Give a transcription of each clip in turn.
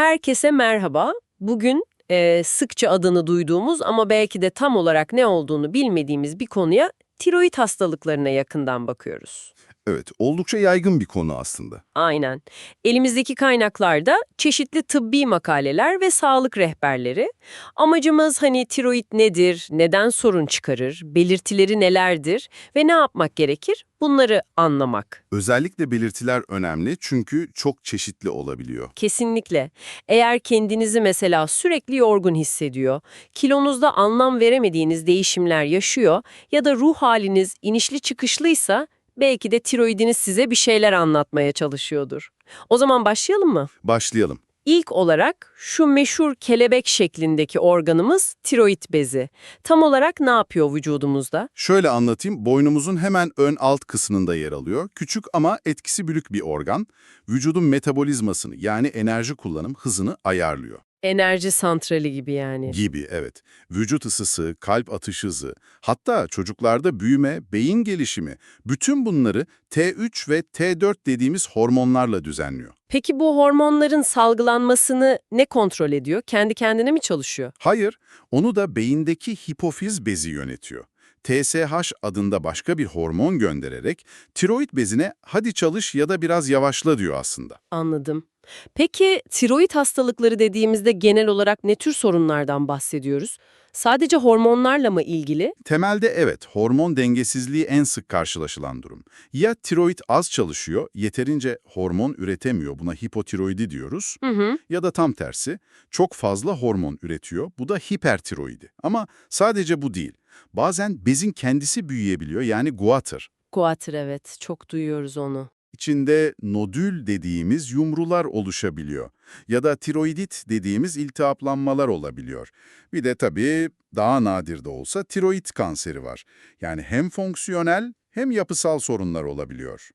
Herkese merhaba. Bugün e, sıkça adını duyduğumuz ama belki de tam olarak ne olduğunu bilmediğimiz bir konuya tiroid hastalıklarına yakından bakıyoruz. Evet, oldukça yaygın bir konu aslında. Aynen. Elimizdeki kaynaklarda çeşitli tıbbi makaleler ve sağlık rehberleri. Amacımız hani tiroid nedir, neden sorun çıkarır, belirtileri nelerdir ve ne yapmak gerekir bunları anlamak. Özellikle belirtiler önemli çünkü çok çeşitli olabiliyor. Kesinlikle. Eğer kendinizi mesela sürekli yorgun hissediyor, kilonuzda anlam veremediğiniz değişimler yaşıyor ya da ruh haliniz inişli çıkışlıysa belki de tiroidiniz size bir şeyler anlatmaya çalışıyordur. O zaman başlayalım mı? Başlayalım. İlk olarak şu meşhur kelebek şeklindeki organımız tiroid bezi. Tam olarak ne yapıyor vücudumuzda? Şöyle anlatayım, boynumuzun hemen ön alt kısmında yer alıyor. Küçük ama etkisi büyük bir organ. Vücudun metabolizmasını yani enerji kullanım hızını ayarlıyor. Enerji santrali gibi yani. Gibi evet. Vücut ısısı, kalp atış hızı, hatta çocuklarda büyüme, beyin gelişimi, bütün bunları T3 ve T4 dediğimiz hormonlarla düzenliyor. Peki bu hormonların salgılanmasını ne kontrol ediyor? Kendi kendine mi çalışıyor? Hayır, onu da beyindeki hipofiz bezi yönetiyor. TSH adında başka bir hormon göndererek tiroid bezine hadi çalış ya da biraz yavaşla diyor aslında. Anladım. Peki tiroid hastalıkları dediğimizde genel olarak ne tür sorunlardan bahsediyoruz? Sadece hormonlarla mı ilgili? Temelde evet, hormon dengesizliği en sık karşılaşılan durum. Ya tiroid az çalışıyor, yeterince hormon üretemiyor, buna hipotiroidi diyoruz. Hı hı. Ya da tam tersi, çok fazla hormon üretiyor, bu da hipertiroidi. Ama sadece bu değil. Bazen bezin kendisi büyüyebiliyor, yani guatr. Guatr evet, çok duyuyoruz onu. İçinde nodül dediğimiz yumrular oluşabiliyor. Ya da tiroidit dediğimiz iltihaplanmalar olabiliyor. Bir de tabii daha nadir de olsa tiroid kanseri var. Yani hem fonksiyonel hem yapısal sorunlar olabiliyor.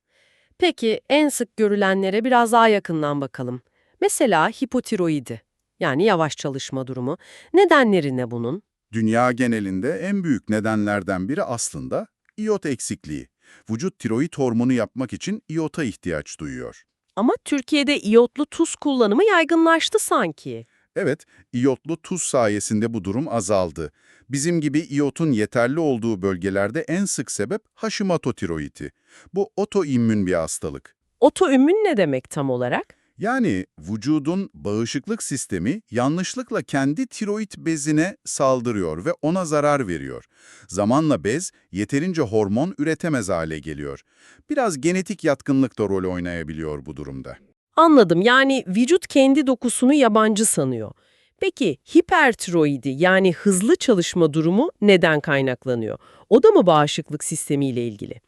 Peki en sık görülenlere biraz daha yakından bakalım. Mesela hipotiroidi, yani yavaş çalışma durumu. Nedenleri ne bunun? Dünya genelinde en büyük nedenlerden biri aslında iot eksikliği. Vücut tiroid hormonu yapmak için iota ihtiyaç duyuyor. Ama Türkiye'de iyotlu tuz kullanımı yaygınlaştı sanki. Evet, iyotlu tuz sayesinde bu durum azaldı. Bizim gibi iyotun yeterli olduğu bölgelerde en sık sebep Hashimoto tiroidi. Bu otoimmün bir hastalık. Otoimmün ne demek tam olarak? Yani vücudun bağışıklık sistemi yanlışlıkla kendi tiroid bezine saldırıyor ve ona zarar veriyor. Zamanla bez yeterince hormon üretemez hale geliyor. Biraz genetik yatkınlık da rol oynayabiliyor bu durumda. Anladım. Yani vücut kendi dokusunu yabancı sanıyor. Peki hipertiroidi yani hızlı çalışma durumu neden kaynaklanıyor? O da mı bağışıklık sistemiyle ilgili?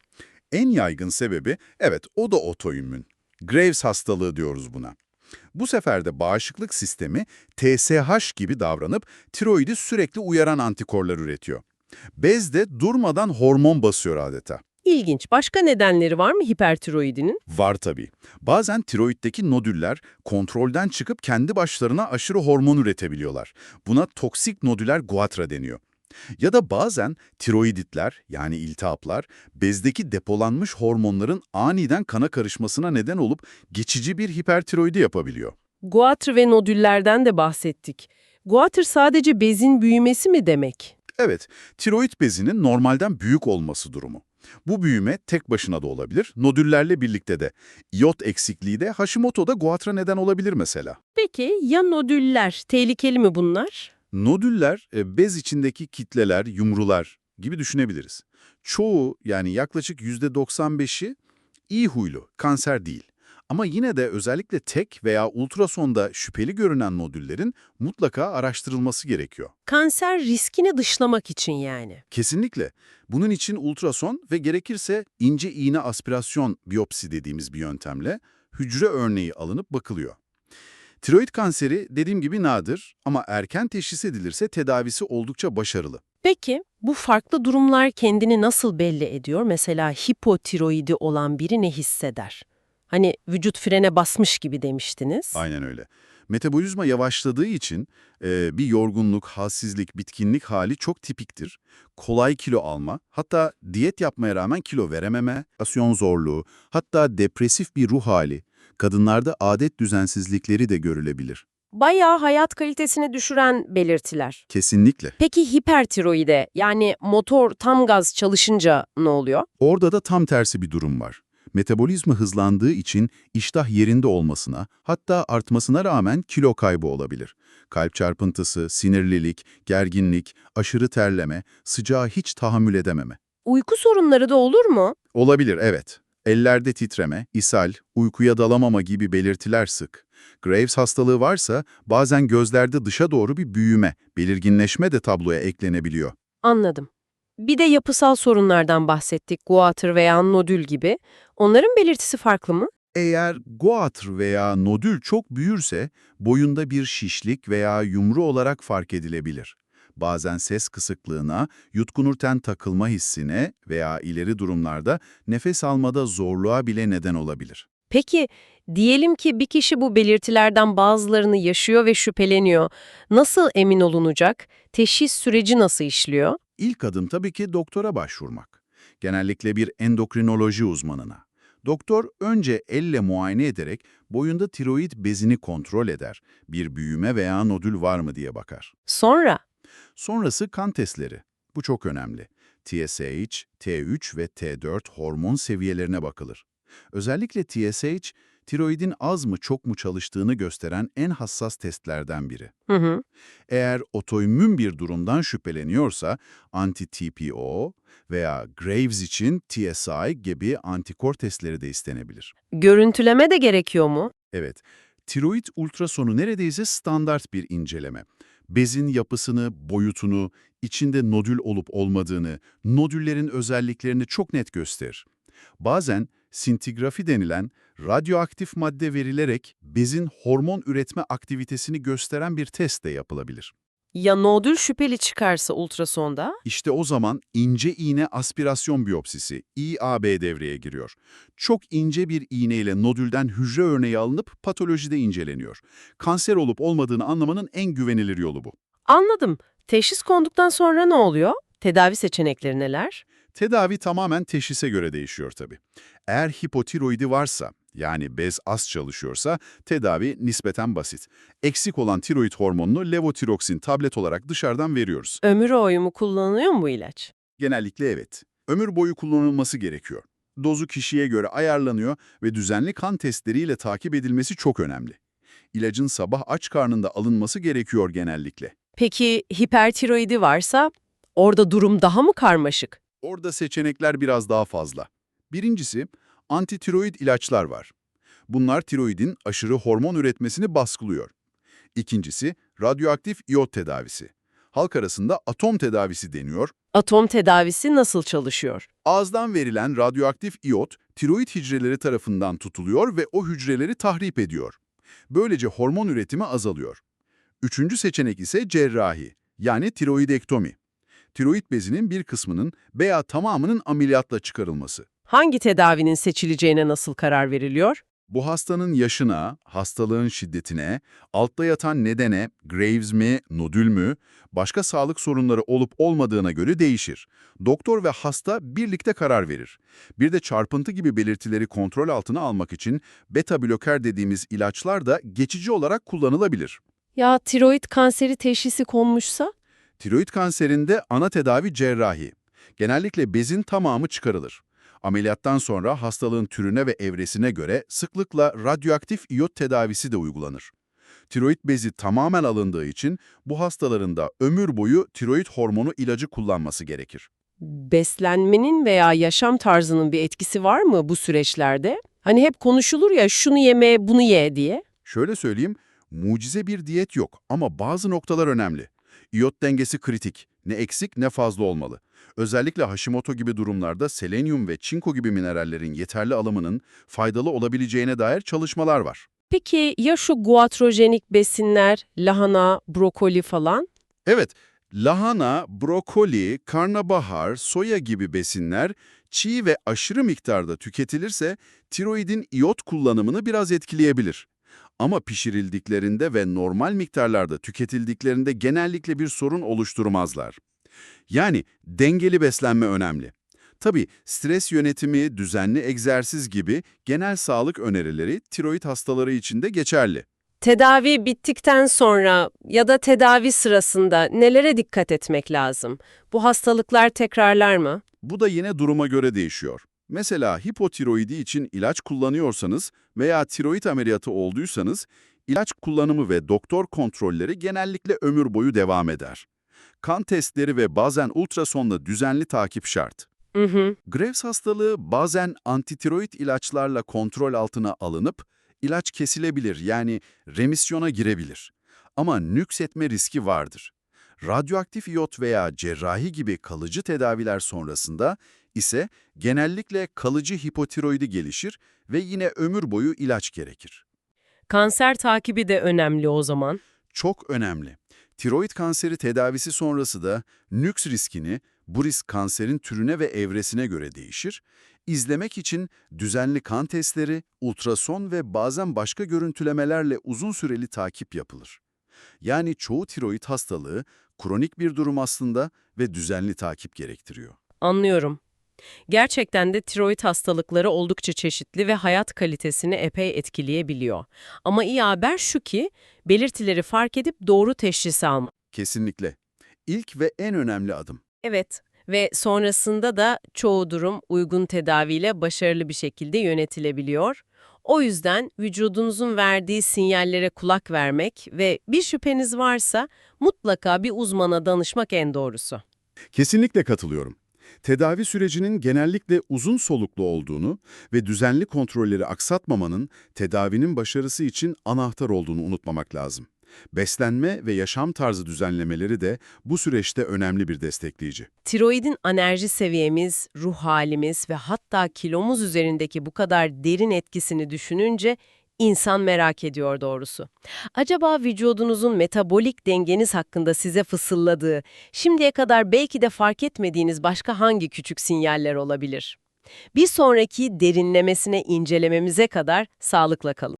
En yaygın sebebi, evet o da otoimmün. Graves hastalığı diyoruz buna. Bu sefer de bağışıklık sistemi TSH gibi davranıp tiroidi sürekli uyaran antikorlar üretiyor. Bez de durmadan hormon basıyor adeta. İlginç. Başka nedenleri var mı hipertiroidinin? Var tabii. Bazen tiroiddeki nodüller kontrolden çıkıp kendi başlarına aşırı hormon üretebiliyorlar. Buna toksik nodüler guatra deniyor. Ya da bazen tiroiditler yani iltihaplar bezdeki depolanmış hormonların aniden kana karışmasına neden olup geçici bir hipertiroidi yapabiliyor. Guatr ve nodüllerden de bahsettik. Guatr sadece bezin büyümesi mi demek? Evet, tiroid bezinin normalden büyük olması durumu. Bu büyüme tek başına da olabilir, nodüllerle birlikte de. İyot eksikliği de Hashimoto'da guatra neden olabilir mesela. Peki ya nodüller? Tehlikeli mi bunlar? Nodüller, e, bez içindeki kitleler, yumrular gibi düşünebiliriz. Çoğu yani yaklaşık %95'i iyi huylu, kanser değil. Ama yine de özellikle tek veya ultrasonda şüpheli görünen nodüllerin mutlaka araştırılması gerekiyor. Kanser riskini dışlamak için yani. Kesinlikle. Bunun için ultrason ve gerekirse ince iğne aspirasyon biyopsi dediğimiz bir yöntemle hücre örneği alınıp bakılıyor. Tiroid kanseri dediğim gibi nadir ama erken teşhis edilirse tedavisi oldukça başarılı. Peki bu farklı durumlar kendini nasıl belli ediyor? Mesela hipotiroidi olan biri ne hisseder? Hani vücut frene basmış gibi demiştiniz. Aynen öyle. Metabolizma yavaşladığı için e, bir yorgunluk, halsizlik, bitkinlik hali çok tipiktir. Kolay kilo alma, hatta diyet yapmaya rağmen kilo verememe, asyon zorluğu, hatta depresif bir ruh hali. Kadınlarda adet düzensizlikleri de görülebilir. Bayağı hayat kalitesini düşüren belirtiler. Kesinlikle. Peki hipertiroide yani motor tam gaz çalışınca ne oluyor? Orada da tam tersi bir durum var. Metabolizma hızlandığı için iştah yerinde olmasına, hatta artmasına rağmen kilo kaybı olabilir. Kalp çarpıntısı, sinirlilik, gerginlik, aşırı terleme, sıcağa hiç tahammül edememe. Uyku sorunları da olur mu? Olabilir, evet. Ellerde titreme, ishal, uykuya dalamama gibi belirtiler sık. Graves hastalığı varsa bazen gözlerde dışa doğru bir büyüme, belirginleşme de tabloya eklenebiliyor. Anladım. Bir de yapısal sorunlardan bahsettik, guatr veya nodül gibi. Onların belirtisi farklı mı? Eğer goatr veya nodül çok büyürse boyunda bir şişlik veya yumru olarak fark edilebilir. Bazen ses kısıklığına, yutkunurken takılma hissine veya ileri durumlarda nefes almada zorluğa bile neden olabilir. Peki, diyelim ki bir kişi bu belirtilerden bazılarını yaşıyor ve şüpheleniyor. Nasıl emin olunacak? Teşhis süreci nasıl işliyor? İlk adım tabii ki doktora başvurmak. Genellikle bir endokrinoloji uzmanına. Doktor önce elle muayene ederek boyunda tiroid bezini kontrol eder. Bir büyüme veya nodül var mı diye bakar. Sonra? Sonrası kan testleri. Bu çok önemli. TSH, T3 ve T4 hormon seviyelerine bakılır. Özellikle TSH, tiroidin az mı çok mu çalıştığını gösteren en hassas testlerden biri. Hı hı. Eğer otoimmün bir durumdan şüpheleniyorsa anti-TPO veya Graves için TSI gibi antikor testleri de istenebilir. Görüntüleme de gerekiyor mu? Evet, tiroid ultrasonu neredeyse standart bir inceleme. Bezin yapısını, boyutunu, içinde nodül olup olmadığını, nodüllerin özelliklerini çok net gösterir. Bazen sintigrafi denilen radyoaktif madde verilerek bezin hormon üretme aktivitesini gösteren bir test de yapılabilir. Ya nodül şüpheli çıkarsa ultrasonda? İşte o zaman ince iğne aspirasyon biyopsisi, İAB devreye giriyor. Çok ince bir iğneyle nodülden hücre örneği alınıp patolojide inceleniyor. Kanser olup olmadığını anlamanın en güvenilir yolu bu. Anladım. Teşhis konduktan sonra ne oluyor? Tedavi seçenekleri neler? Tedavi tamamen teşhise göre değişiyor tabii. Eğer hipotiroidi varsa, yani bez az çalışıyorsa, tedavi nispeten basit. Eksik olan tiroid hormonunu levotiroksin tablet olarak dışarıdan veriyoruz. Ömür boyu mu kullanılıyor mu bu ilaç? Genellikle evet. Ömür boyu kullanılması gerekiyor. Dozu kişiye göre ayarlanıyor ve düzenli kan testleriyle takip edilmesi çok önemli. İlacın sabah aç karnında alınması gerekiyor genellikle. Peki hipertiroidi varsa orada durum daha mı karmaşık? Orada seçenekler biraz daha fazla. Birincisi, antitiroid ilaçlar var. Bunlar tiroidin aşırı hormon üretmesini baskılıyor. İkincisi, radyoaktif iyot tedavisi. Halk arasında atom tedavisi deniyor. Atom tedavisi nasıl çalışıyor? Ağızdan verilen radyoaktif iyot, tiroid hücreleri tarafından tutuluyor ve o hücreleri tahrip ediyor. Böylece hormon üretimi azalıyor. Üçüncü seçenek ise cerrahi, yani tiroidektomi. Tiroid bezinin bir kısmının veya tamamının ameliyatla çıkarılması. Hangi tedavinin seçileceğine nasıl karar veriliyor? Bu hastanın yaşına, hastalığın şiddetine, altta yatan nedene, Graves mi, nodül mü, başka sağlık sorunları olup olmadığına göre değişir. Doktor ve hasta birlikte karar verir. Bir de çarpıntı gibi belirtileri kontrol altına almak için beta bloker dediğimiz ilaçlar da geçici olarak kullanılabilir. Ya tiroid kanseri teşhisi konmuşsa? Tiroid kanserinde ana tedavi cerrahi. Genellikle bezin tamamı çıkarılır. Ameliyattan sonra hastalığın türüne ve evresine göre sıklıkla radyoaktif iyot tedavisi de uygulanır. Tiroid bezi tamamen alındığı için bu hastaların da ömür boyu tiroid hormonu ilacı kullanması gerekir. Beslenmenin veya yaşam tarzının bir etkisi var mı bu süreçlerde? Hani hep konuşulur ya şunu yeme, bunu ye diye. Şöyle söyleyeyim, mucize bir diyet yok ama bazı noktalar önemli. İyot dengesi kritik, ne eksik ne fazla olmalı. Özellikle Hashimoto gibi durumlarda selenyum ve çinko gibi minerallerin yeterli alımının faydalı olabileceğine dair çalışmalar var. Peki ya şu guatrojenik besinler, lahana, brokoli falan? Evet, lahana, brokoli, karnabahar, soya gibi besinler çiğ ve aşırı miktarda tüketilirse tiroidin iyot kullanımını biraz etkileyebilir. Ama pişirildiklerinde ve normal miktarlarda tüketildiklerinde genellikle bir sorun oluşturmazlar. Yani dengeli beslenme önemli. Tabii stres yönetimi, düzenli egzersiz gibi genel sağlık önerileri tiroid hastaları için de geçerli. Tedavi bittikten sonra ya da tedavi sırasında nelere dikkat etmek lazım? Bu hastalıklar tekrarlar mı? Bu da yine duruma göre değişiyor. Mesela hipotiroidi için ilaç kullanıyorsanız veya tiroid ameliyatı olduysanız, ilaç kullanımı ve doktor kontrolleri genellikle ömür boyu devam eder. Kan testleri ve bazen ultrasonla düzenli takip şart. Hı hı. Graves hastalığı bazen antitiroid ilaçlarla kontrol altına alınıp ilaç kesilebilir yani remisyona girebilir. Ama nüksetme riski vardır. Radyoaktif iyot veya cerrahi gibi kalıcı tedaviler sonrasında ise genellikle kalıcı hipotiroidi gelişir ve yine ömür boyu ilaç gerekir. Kanser takibi de önemli o zaman. Çok önemli. Tiroid kanseri tedavisi sonrası da nüks riskini, bu risk kanserin türüne ve evresine göre değişir, izlemek için düzenli kan testleri, ultrason ve bazen başka görüntülemelerle uzun süreli takip yapılır. Yani çoğu tiroid hastalığı kronik bir durum aslında ve düzenli takip gerektiriyor. Anlıyorum. Gerçekten de tiroid hastalıkları oldukça çeşitli ve hayat kalitesini epey etkileyebiliyor. Ama iyi haber şu ki, belirtileri fark edip doğru teşhisi almak. Kesinlikle. İlk ve en önemli adım. Evet ve sonrasında da çoğu durum uygun tedaviyle başarılı bir şekilde yönetilebiliyor. O yüzden vücudunuzun verdiği sinyallere kulak vermek ve bir şüpheniz varsa mutlaka bir uzmana danışmak en doğrusu. Kesinlikle katılıyorum. Tedavi sürecinin genellikle uzun soluklu olduğunu ve düzenli kontrolleri aksatmamanın tedavinin başarısı için anahtar olduğunu unutmamak lazım. Beslenme ve yaşam tarzı düzenlemeleri de bu süreçte önemli bir destekleyici. Tiroidin enerji seviyemiz, ruh halimiz ve hatta kilomuz üzerindeki bu kadar derin etkisini düşününce insan merak ediyor doğrusu. Acaba vücudunuzun metabolik dengeniz hakkında size fısıldadığı, şimdiye kadar belki de fark etmediğiniz başka hangi küçük sinyaller olabilir? Bir sonraki derinlemesine incelememize kadar sağlıkla kalın.